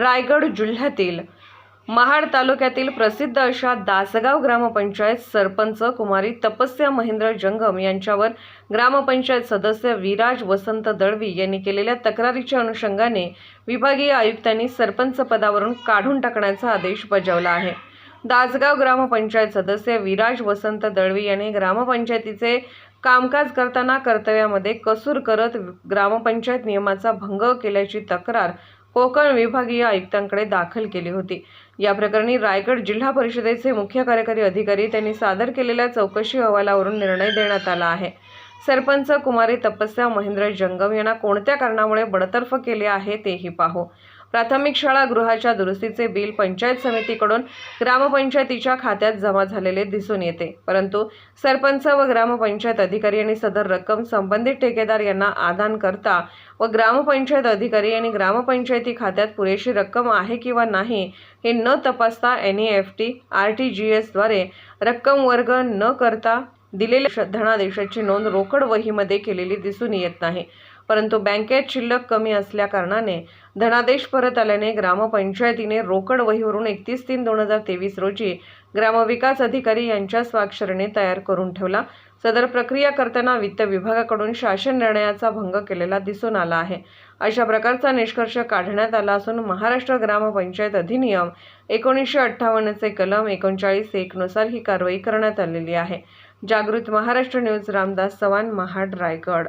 रायगड जिल्ह्यातील महाड तालुक्यातील प्रसिद्ध अशा दासगाव ग्रामपंचायत सरपंच कुमारी तपस्या महेंद्र जंगम यांच्यावर ग्रामपंचायत सदस्य विराज वसंत दळवी यांनी केलेल्या तक्रारीच्या अनुषंगाने विभागीय आयुक्तांनी सरपंच पदावरून काढून टाकण्याचा आदेश बजावला आहे. दासगाव ग्रामपंचायत सदस्य विराज वसंत दळवी यांनी ग्रामपंचायतीचे कामकाज करताना कर्तव्यामध्ये कसूर करत ग्रामपंचायत नियमाचा भंग केल्याची तक्रार कोकण विभागीय आयुक्तांकडे दाखल केली होती. या प्रकरणी रायगड जिल्हा परिषदेचे मुख्य कार्यकारी अधिकारी त्यांनी सादर केलेल्या चौकशी अहवालावरून निर्णय देण्यात आला आहे. सरपंच कुमारी तपस्या महेंद्र जंगम यांना कोणत्या कारणामुळे बडतर्फ केले आहे तेही पाहू. प्राथमिक शाळा गृहाच्या दुरुस्तीचे बिल पंचायत समितीकडून ग्रामपंचायतीच्या खात्यात जमा झालेले दिसून येते. परंतु सरपंच व ग्रामपंचायत अधिकारी यांनी सदर रक्कम संबंधित ठेकेदार यांना आदान करता व ग्रामपंचायत अधिकारी आणि ग्रामपंचायती खात्यात पुरेशी रक्कम आहे किंवा नाही हे न तपासता N E F T R T G एसद्वारे रक्कम वर्ग न करता दिलेल्या धनादेशाची नोंद रोकड वहीमध्ये केलेली दिसून येत नाही. परंतु बँकेत शिल्लक कमी असल्याकारणाने धनादेश परत आल्याने ग्रामपंचायतीने रोकड वहीवरून एकतीस तीन दोन हजार तेवीस रोजी ग्रामविकास अधिकारी यांच्या स्वाक्षरीने तयार करून ठेवला. सदर प्रक्रिया करताना वित्त विभागाकडून शासन निर्णयाचा भंग केलेला दिसून आला आहे. अशा प्रकारचा निष्कर्ष काढण्यात आला असून महाराष्ट्र ग्रामपंचायत अधिनियम एकोणीसशे अठ्ठावन्नचे कलम एकोणचाळीस एकनुसार ही कारवाई करण्यात आलेली आहे. जागृत महाराष्ट्र न्यूज रामदास चव्हाण महाड रायगड.